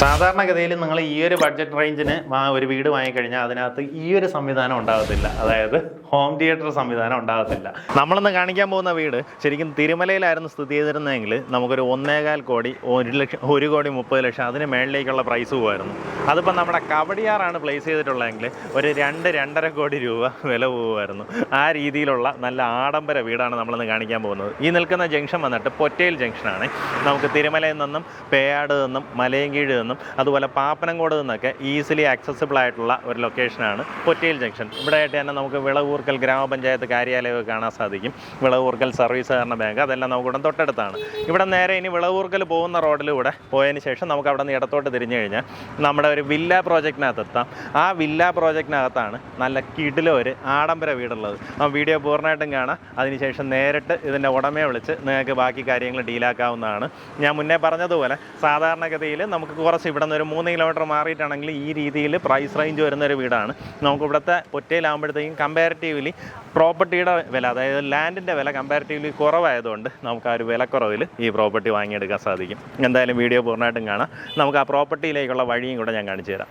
സാധാരണഗതിയിൽ നിങ്ങൾ ഈ ഒരു ബഡ്ജറ്റ് റേഞ്ചിന് ഒരു വീട് വാങ്ങിക്കഴിഞ്ഞാൽ അതിനകത്ത് ഈ ഒരു സംവിധാനം ഉണ്ടാകത്തില്ല. അതായത് ഹോം തിയേറ്റർ സംവിധാനം ഉണ്ടാകത്തില്ല. നമ്മളിന്ന് കാണിക്കാൻ പോകുന്ന വീട് ശരിക്കും തിരുമലയിലായിരുന്നു സ്ഥിതി ചെയ്തിരുന്നതെങ്കിൽ നമുക്കൊരു ഒന്നേകാൽ കോടി ഒരു ലക്ഷം ഒരു കോടി മുപ്പത് ലക്ഷം അതിന് മേളിലേക്കുള്ള പ്രൈസ് പോകുമായിരുന്നു അതിപ്പോൾ നമ്മുടെ കവടിയാറാണ് പ്ലേസ് ചെയ്തിട്ടുള്ളതെങ്കിൽ ഒരു രണ്ട് രണ്ടര കോടി രൂപ വില പോകുമായിരുന്നു ആ രീതിയിലുള്ള നല്ല ആഡംബര വീടാണ് നമ്മളിന്ന് കാണിക്കാൻ പോകുന്നത്. ഈ നിൽക്കുന്ന ജംഗ്ഷൻ വന്നിട്ട് പൊറ്റയിൽ ജംഗ്ഷനാണ്. നമുക്ക് തിരുമലയിൽ നിന്നും പേയാട് നിന്നും മലയങ്കീഴ് നിന്നും അതുപോലെ പാപ്പനംകോട് നിന്നൊക്കെ ഈസിലി ആക്സസിബിൾ ആയിട്ടുള്ള ഒരു ലൊക്കേഷനാണ് പൊറ്റയിൽ ജംഗ്ഷൻ ഇവിടെ ആയിട്ട് തന്നെ നമുക്ക് വിളവൂർക്കൽ ഗ്രാമപഞ്ചായത്ത് കാര്യാലയമൊക്കെ കാണാൻ സാധിക്കും. വിളവൂർക്കൽ സർവീസ് സഹകരണ ബാങ്ക് അതെല്ലാം നമുക്ക് ഇവിടെ തൊട്ടടുത്താണ്. ഇവിടെ നേരെ ഇനി വിളവൂർക്കൽ പോകുന്ന റോഡിലൂടെ പോയതിന് ശേഷം നമുക്ക് അവിടെ നിന്ന് ഇടത്തോട്ട് തിരിഞ്ഞു കഴിഞ്ഞാൽ നമ്മുടെ ഒരു വില്ല പ്രോജക്റ്റിനകത്ത് എത്താം. ആ വില്ല പ്രോജക്റ്റിനകത്താണ് നല്ല കിടിലോ ഒരു ആഡംബര വീടുള്ളത്. ആ വീഡിയോ പൂർണമായിട്ടും കാണാം. അതിനുശേഷം നേരിട്ട് ഇതിന്റെ ഉടമയെ വിളിച്ച് നിങ്ങൾക്ക് ബാക്കി കാര്യങ്ങൾ ഡീലാക്കാവുന്നതാണ് ഞാൻ മുന്നേ പറഞ്ഞതുപോലെ സാധാരണഗതിയിൽ നമുക്ക് കുറച്ച് ഇവിടെ നിന്ന് ഒരു മൂന്ന് കിലോമീറ്റർ മാറിയിട്ടാണെങ്കിൽ ഈ രീതിയിൽ പ്രൈസ് റേഞ്ച് വരുന്ന ഒരു വീടാണ്. നമുക്ക് ഇവിടുത്തെ ഒറ്റയിലാകുമ്പോഴത്തേക്കും കമ്പാരിറ്റീവ്ലി പ്രോപ്പർട്ടിയുടെ വില അതായത് ലാൻഡിന്റെ വില കമ്പാരിറ്റീവ്ലി കുറവായതുകൊണ്ട് നമുക്ക് ആ ഒരു വിലക്കുറവിൽ ഈ പ്രോപ്പർട്ടി വാങ്ങിയെടുക്കാൻ സാധിക്കും. എന്തായാലും വീഡിയോ പൂർണമായിട്ടും കാണാം. നമുക്ക് ആ പ്രോപ്പർട്ടിയിലേക്കുള്ള വഴിയും കൂടെ ഞാൻ കാണിച്ചു തരാം.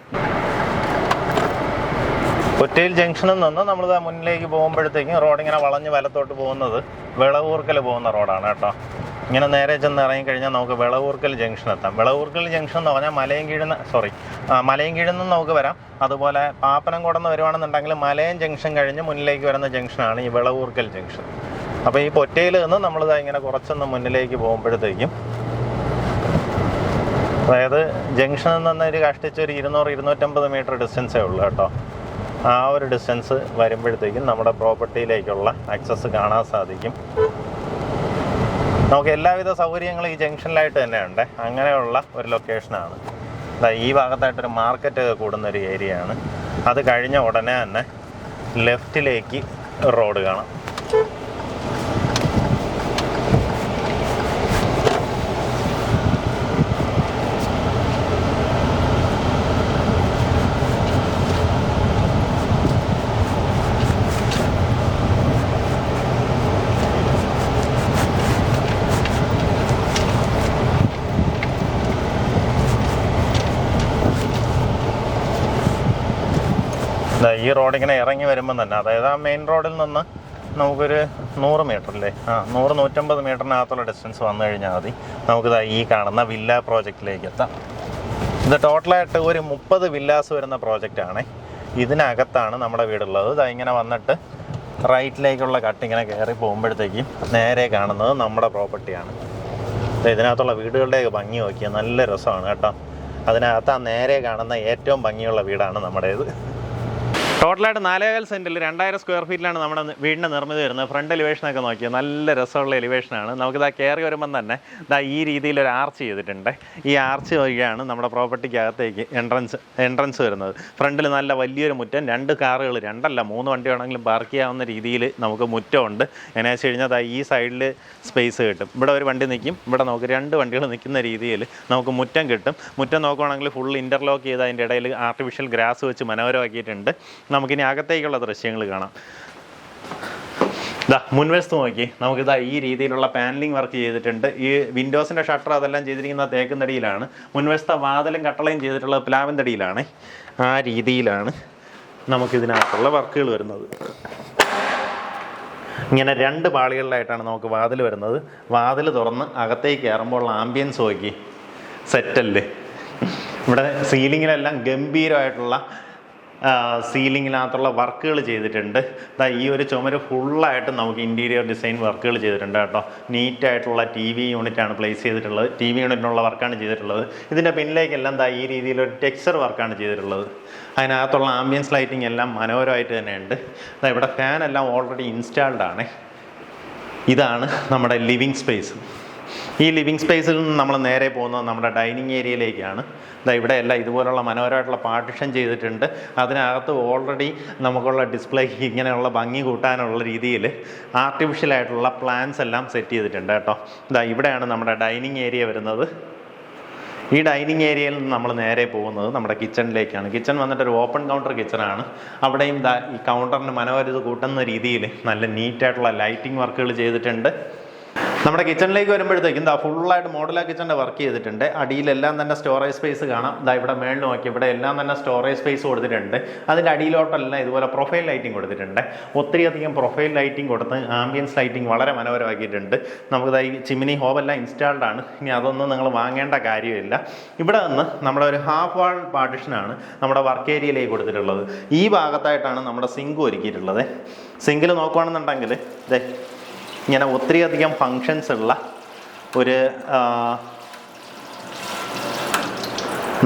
ഒറ്റയിൽ ജംഗ്ഷനിൽ നിന്ന് നമ്മൾ മുന്നിലേക്ക് പോകുമ്പോഴത്തേക്കും റോഡ് ഇങ്ങനെ വളഞ്ഞ് വലത്തോട്ട് പോകുന്നത് വിളവൂർക്കൽ പോകുന്ന റോഡാണ് കേട്ടോ. ഇങ്ങനെ നേരെ ചെന്ന് ഇറങ്ങിക്കഴിഞ്ഞാൽ നമുക്ക് വിളവൂർക്കൽ ജംഗ്ഷൻ എത്താം. വിളവൂർക്കൽ ജംഗ്ഷൻ എന്ന് പറഞ്ഞാൽ മലയും കീഴുന്ന സോറി മലയും കീഴുന്ന നമുക്ക് വരാം. അതുപോലെ പാപ്പനംകോടന്ന് വരുവാണെന്നുണ്ടെങ്കിൽ മലയം ജംഗ്ഷൻ കഴിഞ്ഞ് മുന്നിലേക്ക് വരുന്ന ജംഗ്ഷനാണ് ഈ വിളവൂർക്കൽ ജംഗ്ഷൻ അപ്പോൾ ഈ പൊറ്റയിൽ നിന്ന് നമ്മളിത് ഇങ്ങനെ കുറച്ചൊന്ന് മുന്നിലേക്ക് പോകുമ്പോഴത്തേക്കും അതായത് ജംഗ്ഷനിൽ നിന്ന് ഒരു കഷ്ടിച്ച് ഒരു ഇരുന്നൂറ് ഇരുന്നൂറ്റമ്പത് മീറ്റർ ഡിസ്റ്റൻസേ ഉള്ളൂ കേട്ടോ. ആ ഒരു ഡിസ്റ്റൻസ് വരുമ്പോഴത്തേക്കും നമ്മുടെ പ്രോപ്പർട്ടിയിലേക്കുള്ള ആക്സസ് കാണാൻ സാധിക്കും. നമുക്ക് എല്ലാവിധ സൗകര്യങ്ങളും ഈ ജംഗ്ഷനിലായിട്ട് തന്നെ ഉണ്ട് അങ്ങനെയുള്ള ഒരു ലൊക്കേഷനാണ് ഈ ഭാഗത്തായിട്ടൊരു മാർക്കറ്റ് ഒക്കെ കൂടുന്ന ഒരു ഏരിയയാണ് അത് കഴിഞ്ഞ ഉടനെ തന്നെ ലെഫ്റ്റിലേക്ക് റോഡ് കാണാം. ഈ റോഡ് ഇങ്ങനെ ഇറങ്ങി വരുമ്പോൾ തന്നെ അതായത് ആ മെയിൻ റോഡിൽ നിന്ന് നമുക്കൊരു നൂറ് മീറ്റർ അല്ലേ ആ നൂറ് നൂറ്റമ്പത് മീറ്ററിനകത്തുള്ള ഡിസ്റ്റൻസ് വന്നു കഴിഞ്ഞാൽ മതി. നമുക്കിതാ ഈ കാണുന്ന വില്ല പ്രോജക്റ്റിലേക്ക് എത്താം. ഇത് ടോട്ടലായിട്ട് ഒരു മുപ്പത് വില്ലാസ് വരുന്ന പ്രോജക്റ്റാണ് ഇതിനകത്താണ് നമ്മുടെ വീടുള്ളത്. ഇതാ ഇങ്ങനെ വന്നിട്ട് റൈറ്റിലേക്കുള്ള കട്ട് ഇങ്ങനെ കയറി പോകുമ്പോഴത്തേക്കും നേരെ കാണുന്നത് നമ്മുടെ പ്രോപ്പർട്ടിയാണ് ഇതിനകത്തുള്ള വീടുകളുടെയൊക്കെ ഭംഗി നോക്കിയാൽ നല്ല രസമാണ് കേട്ടോ. അതിനകത്ത് ആ നേരെ കാണുന്ന ഏറ്റവും ഭംഗിയുള്ള വീടാണ് നമ്മുടേത്. ടോട്ടലായിട്ട് നാലേകാൽ സെന്റിൽ രണ്ടായിരം സ്ക്വയർ ഫീറ്റിലാണ് നമ്മുടെ വീടിന്റെ നിർമ്മിതി വരുന്നത്. ഫ്രണ്ട് എലിവേഷനൊക്കെ നോക്കിയാൽ നല്ല രസമുള്ള എലിവേഷനാണ് നമുക്കിതാ കയറി വരുമ്പം തന്നെ ഇതാ ഈ രീതിയിൽ ഒരു ആർച്ച് ചെയ്തിട്ടുണ്ട്. ഈ ആർച്ച് വഴിയാണ് നമ്മുടെ പ്രോപ്പർട്ടിക്കകത്തേക്ക് എൻട്രൻസ് എൻട്രൻസ് വരുന്നത്. ഫ്രണ്ടിൽ നല്ല വലിയൊരു മുറ്റം രണ്ട് കാറുകൾ രണ്ടല്ല മൂന്ന് വണ്ടി വേണമെങ്കിലും പാർക്ക് ചെയ്യാവുന്ന രീതിയിൽ നമുക്ക് മുറ്റമുണ്ട്. എന്നു വെച്ച് കഴിഞ്ഞാൽ ഈ സൈഡിൽ സ്പേസ് കിട്ടും. ഇവിടെ ഒരു വണ്ടി നിൽക്കും. ഇവിടെ നമുക്ക് രണ്ട് വണ്ടികൾ നിൽക്കുന്ന രീതിയിൽ നമുക്ക് മുറ്റം കിട്ടും. മുറ്റം നോക്കുവാണെങ്കിൽ ഫുൾ ഇന്റർലോക്ക് ചെയ്ത് അതിന്റെ ഇടയിൽ ആർട്ടിഫിഷ്യൽ ഗ്രാസ് വെച്ച് മനോഹരമാക്കിയിട്ടുണ്ട് നമുക്കിനി അകത്തേക്കുള്ള ദൃശ്യങ്ങൾ കാണാം. ഇതാ മുൻവശത്ത് നോക്കി. നമുക്കിതാ ഈ രീതിയിലുള്ള പാനലിംഗ് വർക്ക് ചെയ്തിട്ടുണ്ട്. ഈ വിൻഡോസിന്റെ ഷട്ടർ അതെല്ലാം ചെയ്തിരിക്കുന്ന തേക്കുന്നടിയിലാണ്. മുൻവശത്തെ വാതിലും കട്ടളയും ചെയ്തിട്ടുള്ളത് പ്ലാവിന്റെടിയിലാണ് ആ രീതിയിലാണ് നമുക്കിതിനകത്തുള്ള വർക്കുകൾ വരുന്നത്. ഇങ്ങനെ രണ്ട് പാളികളിലായിട്ടാണ് നമുക്ക് വാതിൽ വരുന്നത്. വാതിൽ തുറന്ന് അകത്തേക്ക് കയറുമ്പോൾ ആംബിയൻസ് നോക്കി. സെറ്റല്ലേ. ഇവിടെ സീലിങ്ങിലെല്ലാം ഗംഭീരമായിട്ടുള്ള സീലിങ്ങിനകത്തുള്ള വർക്കുകൾ ചെയ്തിട്ടുണ്ട്. ദാ ഈ ഒരു ചുമര് ഫുള്ളായിട്ട് നമുക്ക് ഇന്റീരിയർ ഡിസൈൻ വർക്കുകൾ ചെയ്തിട്ടുണ്ട് കേട്ടോ. നീറ്റായിട്ടുള്ള ടി വി യൂണിറ്റാണ് പ്ലേസ് ചെയ്തിട്ടുള്ളത്. ടി വി യൂണിറ്റിനുള്ള വർക്കാണ് ചെയ്തിട്ടുള്ളത്. ഇതിന്റെ പിന്നിലേക്കെല്ലാം ദാ ഈ രീതിയിലൊരു ടെക്സ്ചർ വർക്കാണ് ചെയ്തിട്ടുള്ളത്. അതിനകത്തുള്ള ആംബിയൻസ് ലൈറ്റിംഗ് എല്ലാം മനോഹരമായിട്ട് തന്നെയുണ്ട്. ദാ ഇവിടെ ഫാനെല്ലാം ഓൾറെഡി ഇൻസ്റ്റാൾഡ് ആണ്. ഇതാണ് നമ്മുടെ ലിവിങ് സ്പേസ് ഈ ലിവിങ് സ്പേസിൽ നിന്ന് നമ്മൾ നേരെ പോകുന്നത് നമ്മുടെ ഡൈനിങ് ഏരിയയിലേക്കാണ്. ഇതാ ഇവിടെ എല്ലാം ഇതുപോലുള്ള മനോഹരമായിട്ടുള്ള പാർട്ടിഷൻ ചെയ്തിട്ടുണ്ട്. അതിനകത്ത് ഓൾറെഡി നമുക്കുള്ള ഡിസ്പ്ലേ ഇങ്ങനെയുള്ള ഭംഗി കൂട്ടാനുള്ള രീതിയിൽ ആർട്ടിഫിഷ്യൽ ആയിട്ടുള്ള പ്ലാൻസ് എല്ലാം സെറ്റ് ചെയ്തിട്ടുണ്ട് കേട്ടോ. ഇതാ ഇവിടെയാണ് നമ്മുടെ ഡൈനിങ് ഏരിയ വരുന്നത്. ഈ ഡൈനിങ് ഏരിയയിൽ നിന്ന് നമ്മൾ നേരെ പോകുന്നത് നമ്മുടെ കിച്ചണിലേക്കാണ്. കിച്ചൺ വന്നിട്ട് ഒരു ഓപ്പൺ കൗണ്ടർ കിച്ചണാണ് അവിടെയും ഈ കൗണ്ടറിന് മനോഹരിത കൂട്ടുന്ന രീതിയിൽ നല്ല നീറ്റായിട്ടുള്ള ലൈറ്റിംഗ് വർക്കുകൾ ചെയ്തിട്ടുണ്ട്. നമ്മുടെ കിച്ചണിലേക്ക് വരുമ്പോഴത്തേക്കും ഇതാ ഫുള്ളായിട്ട് മോഡുലാർ കിച്ചണിന്റെ വർക്ക് ചെയ്തിട്ടുണ്ട്. അടിയിലെല്ലാം തന്നെ സ്റ്റോറേജ് സ്പേസ് കാണാം. ഇതാ ഇവിടെ മേളിൽ നോക്കി ഇവിടെ എല്ലാം തന്നെ സ്റ്റോറേജ് സ്പേസ് കൊടുത്തിട്ടുണ്ട്. അതിന്റെ അടിയിലോട്ടെല്ലാം ഇതുപോലെ പ്രൊഫൈൽ ലൈറ്റിംഗ് കൊടുത്തിട്ടുണ്ട്. ഒത്തിരി അധികം പ്രൊഫൈൽ ലൈറ്റിംഗ് കൊടുത്ത് ആംബിയൻസ് ലൈറ്റിംഗ് വളരെ മനോഹരമാക്കിയിട്ടുണ്ട്. നമുക്ക് ഈ ചിമിനി ഹോബെല്ലാം ഇൻസ്റ്റാൾഡ് ആണ്. ഇനി അതൊന്നും നിങ്ങൾ വാങ്ങേണ്ട കാര്യമില്ല. ഇവിടെ നിന്ന് നമ്മുടെ ഒരു ഹാഫ് വാൾ പാർട്ടിഷനാണ് നമ്മുടെ വർക്ക് ഏരിയയിലേക്ക് കൊടുത്തിട്ടുള്ളത്. ഈ ഭാഗത്തായിട്ടാണ് നമ്മുടെ സിങ്ക് ഒരുക്കിയിട്ടുള്ളത്. സിങ്കിൽ നോക്കുകയാണെന്നുണ്ടെങ്കിൽ ദേ ഇങ്ങനെ ഒത്തിരിയധികം ഫങ്ഷൻസ് ഉള്ള ഒരു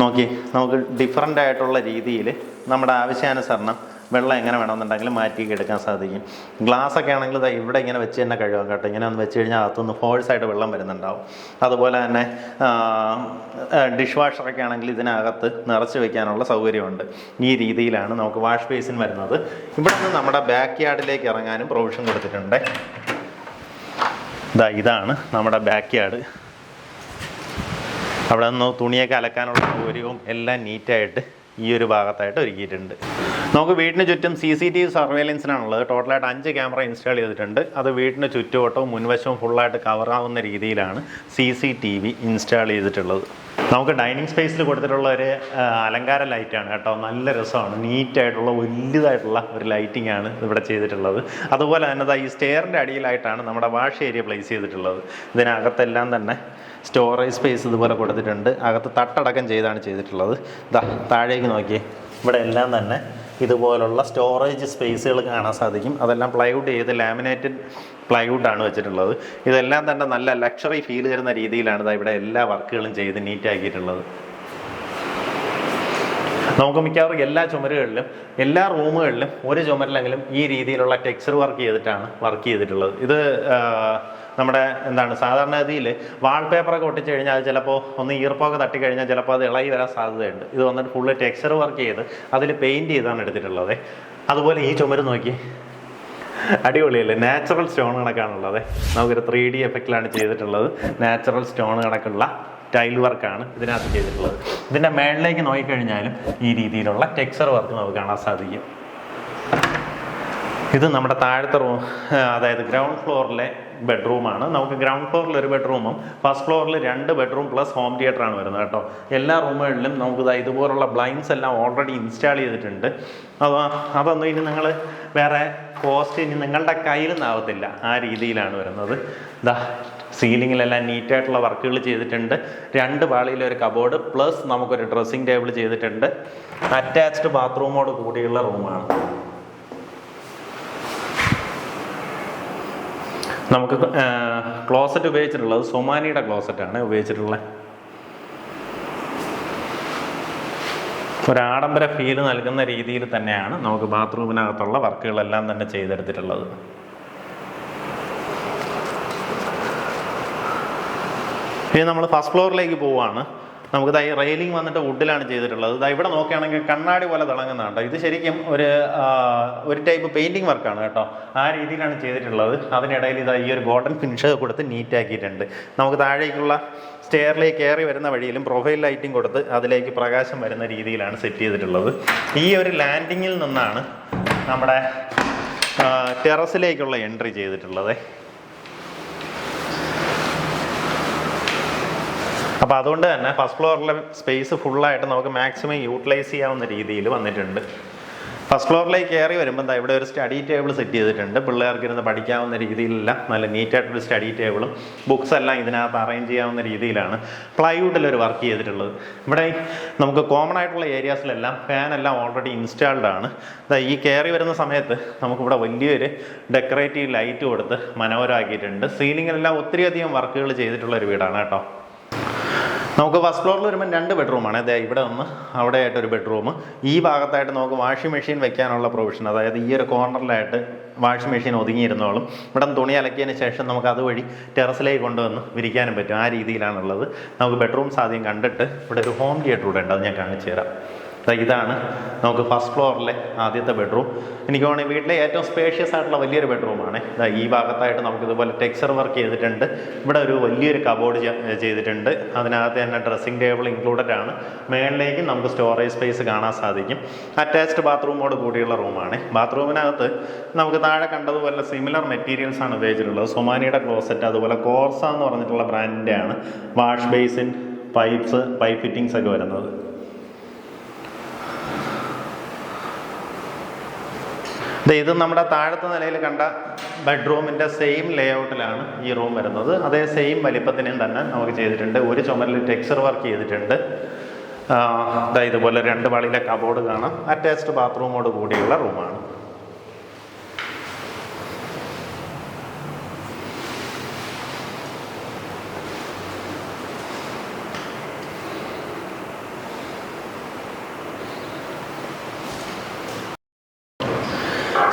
നോക്കി നമുക്ക് ഡിഫറന്റ് ആയിട്ടുള്ള രീതിയിൽ നമ്മുടെ ആവശ്യാനുസരണം വെള്ളം എങ്ങനെ വേണമെന്നുണ്ടെങ്കിൽ മാറ്റി എടുക്കാൻ സാധിക്കും. ഗ്ലാസ് ഒക്കെ ആണെങ്കിൽ ഇവിടെ ഇങ്ങനെ വെച്ച് തന്നെ കഴുകാം കേട്ടോ. ഇങ്ങനെ ഒന്ന് വെച്ച് കഴിഞ്ഞാൽ അകത്തുനിന്ന് ഫോഴ്സ് ആയിട്ട് വെള്ളം വരുന്നുണ്ടാവും. അതുപോലെ തന്നെ ഡിഷ് വാഷറൊക്കെ ആണെങ്കിൽ ഇതിനകത്ത് നിറച്ച് വെക്കാനുള്ള സൗകര്യമുണ്ട്. ഈ രീതിയിലാണ് നമുക്ക് വാഷ് ബേസിൻ വരുന്നത്. ഇവിടെ നിന്ന് നമ്മുടെ ബാക്ക് യാർഡിലേക്ക് ഇറങ്ങാനും പ്രൊവിഷൻ കൊടുത്തിട്ടുണ്ട്. ഇതാ ഇതാണ് നമ്മുടെ ബാക്ക് യാർഡ് അവിടെ നിന്ന് തുണിയൊക്കെ അലക്കാനുള്ള സൗകര്യവും എല്ലാം നീറ്റായിട്ട് ഈ ഒരു ഭാഗത്തായിട്ട് ഒരുക്കിയിട്ടുണ്ട്. നമുക്ക് വീടിന് ചുറ്റും സി സി ടി വി സർവേലൻസിനാണുള്ളത് ടോട്ടലായിട്ട് അഞ്ച് ക്യാമറ ഇൻസ്റ്റാൾ ചെയ്തിട്ടുണ്ട്. അത് വീടിന് ചുറ്റുവട്ടവും മുൻവശവും ഫുള്ളായിട്ട് കവറാവുന്ന രീതിയിലാണ് C C T V install ചെയ്തിട്ടുള്ളത്. നമുക്ക് ഡൈനിങ് സ്പേസിൽ കൊടുത്തിട്ടുള്ള ഒരു അലങ്കാര ലൈറ്റാണ് കേട്ടോ. നല്ല രസമാണ്. നീറ്റായിട്ടുള്ള വലുതായിട്ടുള്ള ഒരു ലൈറ്റിംഗ് ആണ് ഇവിടെ ചെയ്തിട്ടുള്ളത്. അതുപോലെ തന്നെ ഈ സ്റ്റെയറിന്റെ അടിയിലായിട്ടാണ് നമ്മുടെ വാഷ് ഏരിയ പ്ലേസ് ചെയ്തിട്ടുള്ളത്. ഇതിനകത്തെല്ലാം തന്നെ സ്റ്റോറേജ് സ്പേസ് ഇതുപോലെ കൊടുത്തിട്ടുണ്ട്. അകത്ത് തട്ടടക്കം ചെയ്താണ് ചെയ്തിട്ടുള്ളത്. താഴേക്ക് നോക്കിയേ. ഇവിടെ എല്ലാം തന്നെ ഇതുപോലുള്ള സ്റ്റോറേജ് സ്പേസുകൾ കാണാൻ സാധിക്കും. അതെല്ലാം പ്ലൈവുഡ് ചെയ്ത് ലാമിനേറ്റഡ് പ്ലൈവുഡ് ആണ് വെച്ചിട്ടുള്ളത്. ഇതെല്ലാം തന്നെ നല്ല ലക്ഷറി ഫീൽ തരുന്ന രീതിയിലാണ് ഇവിടെ എല്ലാ വർക്കുകളും ചെയ്ത് നീറ്റാക്കിയിട്ടുള്ളത് നമുക്ക് മിക്കവാറും എല്ലാ ചുമരുകളിലും എല്ലാ റൂമുകളിലും ഒരു ചുമരിലെങ്കിലും ഈ രീതിയിലുള്ള ടെക്സ്ചർ വർക്ക് ചെയ്തിട്ടാണ് വർക്ക് ചെയ്തിട്ടുള്ളത്. ഇത് നമ്മുടെ എന്താണ് സാധാരണഗതിയിൽ വാൾപേപ്പറൊക്കെ ഒട്ടിച്ച് കഴിഞ്ഞാൽ ചിലപ്പോൾ ഒന്ന് ഈർപ്പമൊക്കെ തട്ടിക്കഴിഞ്ഞാൽ ചിലപ്പോൾ അത് ഇളകി വരാൻ സാധ്യതയുണ്ട്. ഇത് വന്നിട്ട് ഫുള്ള് ടെക്സ്ചർ വർക്ക് ചെയ്ത് അതിൽ പെയിന്റ് ചെയ്താണ് എടുത്തിട്ടുള്ളത്. അതുപോലെ ഈ ചുമര് നോക്കി. അടിപൊളിയല്ലേ? നാച്ചുറൽ സ്റ്റോൺ കണക്കാണുള്ളത്. നമുക്കൊരു ത്രീ ഡി എഫക്റ്റിലാണ് ചെയ്തിട്ടുള്ളത്. നാച്ചുറൽ സ്റ്റോൺ കണക്കുള്ള ടൈൽ വർക്കാണ് ഇതിനകത്ത് ചെയ്തിട്ടുള്ളത്. ഇതിന്റെ മേളിലേക്ക് നോക്കിക്കഴിഞ്ഞാലും ഈ രീതിയിലുള്ള ടെക്സ്ചർ വർക്ക് നമുക്ക് കാണാൻ സാധിക്കും. ഇത് നമ്മുടെ താഴത്തെ റൂം അതായത് ഗ്രൗണ്ട് ഫ്ലോറിലെ ബെഡ്റൂമാണ് നമുക്ക് ഗ്രൗണ്ട് ഫ്ലോറിൽ ഒരു ബെഡ്റൂമും ഫസ്റ്റ് ഫ്ലോറിൽ രണ്ട് ബെഡ്റൂം പ്ലസ് ഹോം തിയേറ്റർ ആണ് വരുന്നത് കേട്ടോ. എല്ലാ റൂമുകളിലും നമുക്ക് ഇതുപോലുള്ള ബ്ലൈൻഡ്സ് എല്ലാം ഓൾറെഡി ഇൻസ്റ്റാൾ ചെയ്തിട്ടുണ്ട്. അപ്പോൾ അതൊന്നും ഇനി നിങ്ങൾ വേറെ കോസ്റ്റ് ഇനി നിങ്ങളുടെ കയ്യിൽ നിന്നാവത്തില്ല ആ രീതിയിലാണ് വരുന്നത്. ദാ സീലിങ്ങിലെല്ലാം നീറ്റായിട്ടുള്ള വർക്കുകൾ ചെയ്തിട്ടുണ്ട്. രണ്ട് പാളിയിൽ ഒരു കബോർഡ് പ്ലസ് നമുക്കൊരു ഡ്രസ്സിംഗ് ടേബിൾ ചെയ്തിട്ടുണ്ട്. അറ്റാച്ച്ഡ് ബാത്റൂമോട് കൂടിയുള്ള റൂമാണ് നമുക്ക് ക്ലോസറ്റ് ഉപയോഗിച്ചിട്ടുള്ളത് സൊമാനിയുടെ ക്ലോസറ്റാണ് ഉപയോഗിച്ചിട്ടുള്ളത്. ഒരാഡംബര ഫീൽ നൽകുന്ന രീതിയിൽ തന്നെയാണ് നമുക്ക് ബാത്റൂമിനകത്തുള്ള വർക്കുകളെല്ലാം തന്നെ ചെയ്തെടുത്തിട്ടുള്ളത്. ഇനി നമ്മൾ ഫസ്റ്റ് ഫ്ലോറിലേക്ക് പോവുകയാണ്. നമുക്ക് ഇതായി റെയിലിംഗ് വന്നിട്ട് വുഡിലാണ് ചെയ്തിട്ടുള്ളത്. ഇതാ ഇവിടെ നോക്കുകയാണെങ്കിൽ കണ്ണാടി പോലെ തിളങ്ങുന്നതാണ് ഇത് ശരിക്കും ഒരു ഒരു ടൈപ്പ് പെയിന്റിംഗ് വർക്കാണ് കേട്ടോ. ആ രീതിയിലാണ് ചെയ്തിട്ടുള്ളത്. അതിനിടയിൽ ഇതാ ഈ ഒരു ഗോൾഡൻ ഫിനിഷ് കൊടുത്ത് നീറ്റാക്കിയിട്ടുണ്ട് നമുക്ക് താഴേക്കുള്ള സ്റ്റെയറിലേക്ക് കയറി വരുന്ന വഴിയിലും പ്രൊഫൈൽ ലൈറ്റിംഗ് കൊടുത്ത് അതിലേക്ക് പ്രകാശം വരുന്ന രീതിയിലാണ് സെറ്റ് ചെയ്തിട്ടുള്ളത്. ഈ ഒരു ലാൻഡിങ്ങിൽ നിന്നാണ് നമ്മുടെ ടെറസിലേക്കുള്ള എൻട്രി ചെയ്തിട്ടുള്ളത്. അപ്പോൾ അതുകൊണ്ട് തന്നെ ഫസ്റ്റ് ഫ്ലോറിലെ സ്പേസ് ഫുള്ളായിട്ട് നമുക്ക് മാക്സിമം യൂട്ടിലൈസ് ചെയ്യാവുന്ന രീതിയിൽ വന്നിട്ടുണ്ട്. ഫസ്റ്റ് ഫ്ലോറിലേക്ക് കയറി വരുമ്പോൾ ഇവിടെ ഒരു സ്റ്റഡി ടേബിൾ സെറ്റ് ചെയ്തിട്ടുണ്ട്. പിള്ളേർക്ക് ഇരുന്ന് പഠിക്കാവുന്ന രീതിയിലല്ല നല്ല നീറ്റായിട്ടൊരു സ്റ്റഡി ടേബിളും ബുക്സ് എല്ലാം ഇതിനകത്ത് അറേഞ്ച് ചെയ്യാവുന്ന രീതിയിലാണ് പ്ലൈവുഡിൽ ഒരു വർക്ക് ചെയ്തിട്ടുള്ളത്. ഇവിടെ നമുക്ക് കോമൺ ആയിട്ടുള്ള ഏരിയാസിലെല്ലാം ഫാനെല്ലാം ഓൾറെഡി ഇൻസ്റ്റാൾഡ് ആണ്. ഈ കയറി വരുന്ന സമയത്ത് നമുക്കിവിടെ വലിയൊരു ഡെക്കറേറ്റീവ് ലൈറ്റ് കൊടുത്ത് മനോഹരമാക്കിയിട്ടുണ്ട് സീലിങ്ങിലെല്ലാം ഒത്തിരിയധികം വർക്കുകൾ ചെയ്തിട്ടുള്ള ഒരു വീടാണ് കേട്ടോ. നമുക്ക് ഫസ്റ്റ് ഫ്ലോറിൽ വരുമ്പോൾ രണ്ട് ബെഡ്റൂമാണ് അതെ ഇവിടെ ഒന്ന് അവിടെ ആയിട്ട് ഒരു ബെഡ്റൂം ഈ ഭാഗത്തായിട്ട് നമുക്ക് വാഷിംഗ് മെഷീൻ വെക്കാനുള്ള പ്രൊവിഷൻ അതായത് ഈ ഒരു കോർണറിലായിട്ട് വാഷിംഗ് മെഷീൻ ഒതുങ്ങിയിരുന്നോളും. ഇവിടെ തുണി അലക്കിയതിന് ശേഷം നമുക്ക് അതുവഴി ടെറസിലേക്ക് കൊണ്ടുവന്ന് വിരിക്കാനും പറ്റും. ആ രീതിയിലാണുള്ളത്. നമുക്ക് ബെഡ്റൂംസ് ആദ്യം കണ്ടിട്ട് ഇവിടെ ഒരു ഹോം തിയേറ്റർ കൂടെ ഉണ്ട്. അത് ഞാൻ കാണിച്ചു തരാം. ഇതാണ് നമുക്ക് ഫസ്റ്റ് ഫ്ലോറിലെ ആദ്യത്തെ ബെഡ്റൂം. എനിക്ക് തോന്നുന്നത് വീട്ടിലെ ഏറ്റവും സ്പേഷ്യസ് ആയിട്ടുള്ള വലിയൊരു ബെഡ്റൂമാണ് ഇതാ ഈ ഭാഗത്തായിട്ട് നമുക്ക് ഇതുപോലെ ടെക്സ്ചർ വർക്ക് ചെയ്തിട്ടുണ്ട്. ഇവിടെ ഒരു വലിയൊരു കബോർഡ് ചെയ്തിട്ടുണ്ട്. അതിനകത്ത് തന്നെ ഡ്രസ്സിംഗ് ടേബിൾ ഇൻക്ലൂഡഡ് ആണ്. മേളിലേക്ക് നമുക്ക് സ്റ്റോറേജ് സ്പേസ് കാണാൻ സാധിക്കും. അറ്റാച്ച്ഡ് ബാത്റൂമോട് കൂടിയുള്ള റൂമാണ് ബാത്റൂമിനകത്ത് നമുക്ക് താഴെ കണ്ടതുപോലെ സിമിലർ മെറ്റീരിയൽസ് ആണ് ഉപയോഗിച്ചിട്ടുള്ളത് സൊമാനിയുടെ ക്ലോസറ്റ് അതുപോലെ കോർസ എന്ന് പറഞ്ഞിട്ടുള്ള ബ്രാൻഡിന്റെ ആണ് wash basin pipes pipe fittings ഒക്കെ വരുന്നത്. ഇത് നമ്മുടെ താഴത്തെ നിലയിൽ കണ്ട ബെഡ്റൂമിന്റെ സെയിം ലേഔട്ടിലാണ് ഈ റൂം വരുന്നത്. അതേ സെയിം വലിപ്പത്തിനും തന്നെ നമുക്ക് ചെയ്തിട്ടുണ്ട്. ഒരു ചുമരിൽ ടെക്സ്ചർ വർക്ക് ചെയ്തിട്ടുണ്ട്. ഇതുപോലെ രണ്ട് വളിയിലെ കബോർഡ് കാണാം. അറ്റാച്ച്ഡ് ബാത്റൂമോട് കൂടിയുള്ള റൂമാണ്.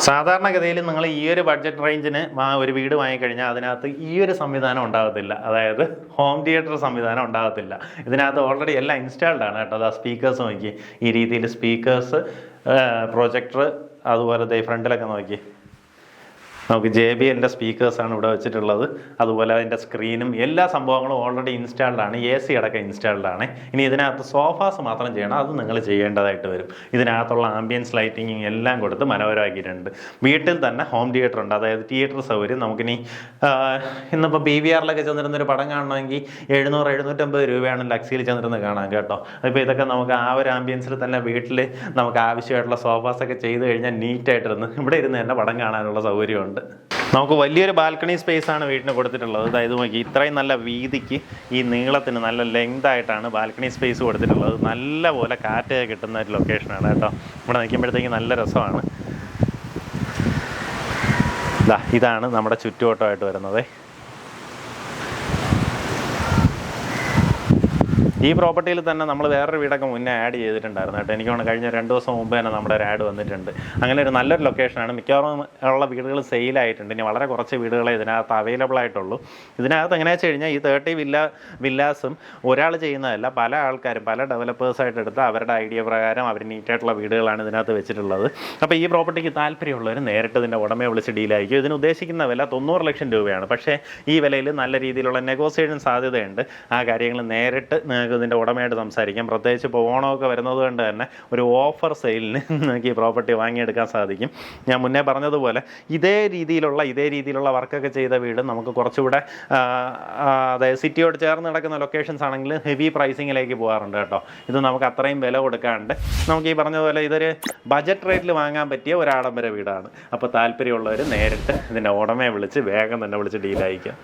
സാധാരണഗതിയിൽ നിങ്ങൾ ഈ ഒരു ബഡ്ജറ്റ് റേഞ്ചിന് ഒരു വീട് വാങ്ങിക്കഴിഞ്ഞാൽ അതിനകത്ത് ഈ ഒരു സംവിധാനം ഉണ്ടാകത്തില്ല. അതായത് ഹോം തിയേറ്റർ സംവിധാനം ഉണ്ടാകത്തില്ല. ഇതിനകത്ത് ഓൾറെഡി എല്ലാം ഇൻസ്റ്റാൾഡ് ആണ് കേട്ടോ. അതാ സ്പീക്കേഴ്സ് നോക്കി. ഈ രീതിയിൽ സ്പീക്കേഴ്സ് പ്രൊജക്ടർ അതുപോലെ ഫ്രണ്ടിലൊക്കെ നോക്കി. നമുക്ക് ജെ ബി എന്റെ സ്പീക്കേഴ്സാണ് ഇവിടെ വെച്ചിട്ടുള്ളത്. അതുപോലെ അതിന്റെ സ്ക്രീനും എല്ലാ സംഭവങ്ങളും ഓൾറെഡി ഇൻസ്റ്റാൾഡാണ് എ സി അടക്കം ഇൻസ്റ്റാൾഡാണ് ഇനി ഇതിനകത്ത് സോഫാസ് മാത്രം ചെയ്യണം. അത് നിങ്ങൾ ചെയ്യേണ്ടതായിട്ട് വരും. ഇതിനകത്തുള്ള ആംബിയൻസ് ലൈറ്റിങ്ങും എല്ലാം കൊടുത്ത് മനോഹരമാക്കിയിട്ടുണ്ട്. വീട്ടിൽ തന്നെ ഹോം തിയേറ്റർ ഉണ്ട്. അതായത് തിയേറ്റർ സൗകര്യം നമുക്കിനി ഇന്നിപ്പോൾ പി വി ആറിലൊക്കെ ചെന്നിരുന്നൊരു പടം കാണണമെങ്കിൽ എഴുന്നൂറ് എഴുന്നൂറ്റമ്പത് രൂപയാണ് ലക്സിയിൽ ചെന്നിരുന്ന് കാണാൻ കേട്ടോ. അപ്പോൾ ഇതൊക്കെ നമുക്ക് ആ ഒരു ആംബിയൻസിൽ തന്നെ വീട്ടിൽ നമുക്ക് ആവശ്യമായിട്ടുള്ള സോഫാസൊക്കെ ചെയ്ത് കഴിഞ്ഞാൽ നീറ്റായിട്ടിരുന്ന് ഇവിടെ ഇരുന്ന് തന്നെ പടം കാണാനുള്ള സൗകര്യമുണ്ട്. നമുക്ക് വലിയൊരു ബാൽക്കണി സ്പേസ് ആണ് വീടിന് കൊടുത്തിട്ടുള്ളത്. അതായത് നോക്കി ഇത്രയും നല്ല വീതിക്ക് ഈ നീളത്തിന് നല്ല ലെങ്ത് ആയിട്ടാണ് ബാൽക്കണി സ്പേസ് കൊടുത്തിട്ടുള്ളത്. നല്ല പോലെ കാറ്റ് കിട്ടുന്ന ഒരു ലൊക്കേഷനാണ് കേട്ടോ. ഇവിടെ നിൽക്കുമ്പോഴത്തേക്ക് നല്ല രസമാണ്. ഇതാണ് നമ്മുടെ ചുറ്റുവട്ടമായിട്ട് വരുന്നത്. ഈ പ്രോപ്പർട്ടിയിൽ തന്നെ നമ്മൾ വേറൊരു വീടൊക്കെ മുന്നേ ആഡ് ചെയ്തിട്ടുണ്ടായിരുന്നു കേട്ടോ. എനിക്ക് കഴിഞ്ഞ രണ്ട് ദിവസം മുമ്പ് തന്നെ നമ്മുടെ ഒരു ആഡ് വന്നിട്ടുണ്ട്. അങ്ങനെ ഒരു നല്ലൊരു ലൊക്കേഷനാണ് മിക്കവാറും ഉള്ള വീടുകൾ സെയിലായിട്ടുണ്ട് ഇനി വളരെ കുറച്ച് വീടുകളെ ഇതിനകത്ത് അവൈലബിൾ ആയിട്ടുള്ളൂ. ഇതിനകത്ത് എങ്ങനെയാ വെച്ച് കഴിഞ്ഞാൽ ഈ തേർട്ടി വില്ല വില്ലാസും ഒരാൾ ചെയ്യുന്നതല്ല പല ആൾക്കാരും പല ഡെവലപ്പേഴ്സായിട്ട് എടുത്ത് അവരുടെ ഐഡിയ പ്രകാരം അവർ നീറ്റായിട്ടുള്ള വീടുകളാണ് ഇതിനകത്ത് വെച്ചിട്ടുള്ളത്. അപ്പോൾ ഈ പ്രോപ്പർട്ടിക്ക് താല്പര്യമുള്ളവർ നേരിട്ട് ഇതിന്റെ ഉടമയെ വിളിച്ച് ഡീലായിരിക്കും ഇതിന് ഉദ്ദേശിക്കുന്ന വില തൊണ്ണൂറ് ലക്ഷം രൂപയാണ്. പക്ഷേ ഈ വിലയിൽ നല്ല രീതിയിലുള്ള നെഗോസിയേഷൻ സാധ്യതയുണ്ട്. ആ കാര്യങ്ങൾ നേരിട്ട് നിങ്ങൾക്ക് ഇതിന്റെ ഉടമയായിട്ട് സംസാരിക്കാം. പ്രത്യേകിച്ച് ഇപ്പോൾ ഓണമൊക്കെ വരുന്നത് കൊണ്ട് തന്നെ ഒരു ഓഫർ സെയിലിന് നിങ്ങൾക്ക് ഈ പ്രോപ്പർട്ടി വാങ്ങിയെടുക്കാൻ സാധിക്കും. ഞാൻ മുന്നേ പറഞ്ഞതുപോലെ ഇതേ രീതിയിലുള്ള ഇതേ രീതിയിലുള്ള വർക്കൊക്കെ ചെയ്ത വീട് നമുക്ക് കുറച്ചുകൂടെ അതായത് സിറ്റിയോട് ചേർന്ന് കിടക്കുന്ന ലൊക്കേഷൻസ് ആണെങ്കിൽ ഹെവി പ്രൈസിങ്ങിലേക്ക് പോകാറുണ്ട് കേട്ടോ. ഇത് നമുക്ക് അത്രയും വില കൊടുക്കാണ്ട് നമുക്ക് ഈ പറഞ്ഞതുപോലെ ഇതൊരു ബജറ്റ് റേറ്റിൽ വാങ്ങാൻ പറ്റിയ ഒരു വീടാണ്. അപ്പോൾ താല്പര്യമുള്ളവർ നേരിട്ട് ഇതിന്റെ ഉടമയെ വിളിച്ച് വേഗം തന്നെ വിളിച്ച് ഡീലായിക്കുക